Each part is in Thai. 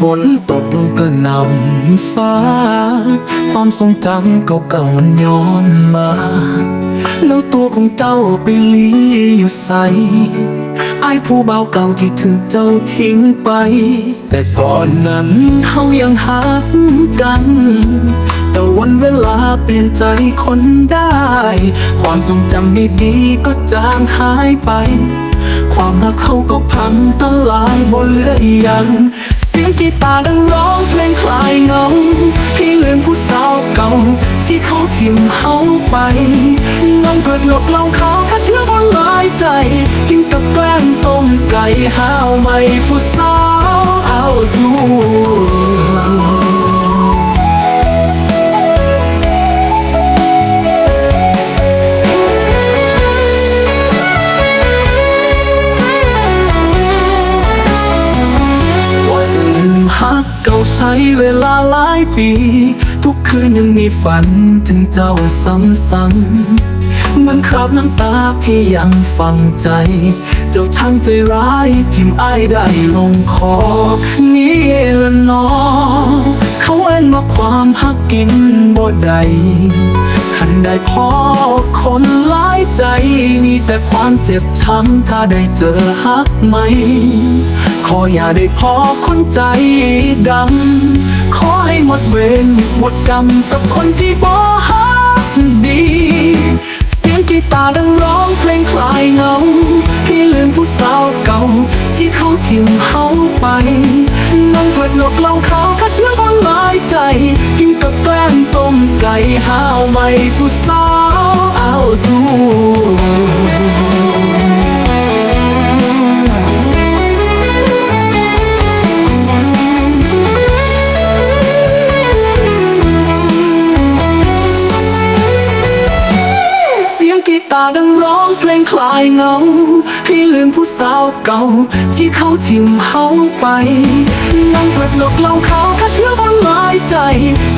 ฝนตกก็นำฟ้า ความทรงจำเก่าๆมันย้อนมา แล้วตัวของเจ้าไปลีอยู่ใสไอ้ผู้เบาเก่าที่ถูกเจ้าทิ้งไป แต่ก่อนนั้นเฮายังหักกัน แต่วันเวลาเปลี่ยนใจคนได้ ความทรงจำดีๆก็จางหายไป ความรักเขาก็พังตลายบ่เลือยัง สียงกีตาร์ดังร้องเพลงคลายเงาให้ลืมผู้สาวเก่า ที่เขาทิมเฮาไปน้องเกิดหยดเหล่าเขาแค่เชื่อบนลายใจ กินกับแกล้มต้มไก่ห้าวไม่ผู้สาว ใช้เวลาหลายปี ทุกคืนยังมีฝันถึงเจ้าซ้ำๆเหมันคราบน้ำตาที่ยังฝังใจ เจ้าช่างใจร้ายทิมไอ้ได้ลงคอ นี่ละเนอเขาเอ็นมาความหักกินบ่ได้ ขันได้พอคนหลายใจ มีแต่ความเจ็บช้ำถ้าได้เจอฮักไหม ขออย่าได้พอคนใจดำขอให้หมดเวรหมดกรรมกับคนที่บ่ฮักดี เสียงกีตาร์ดังร้องเพลงคลายเหงาให้ลืมผู้สาวเก่าที่เขาทิ้งเฮาไป ดหนกลองเขาข้าเชื่อคนหลายใจ กินกับแกล้มต้มไก่ห้าวไม่ผู้สาวเอาจู กีตาร์ดังร้องเพลงคลายเหงา ให้ลืมผู้สาวเก่า ที่เขาทิ้มเฮาไปนั่งเปิดหลกเล่าเขาข้าเชื่อคนหลายใจ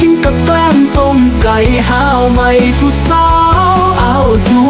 กินกับแกล้มต้มไก่ห้าวไม่ผู้สาวเอาจู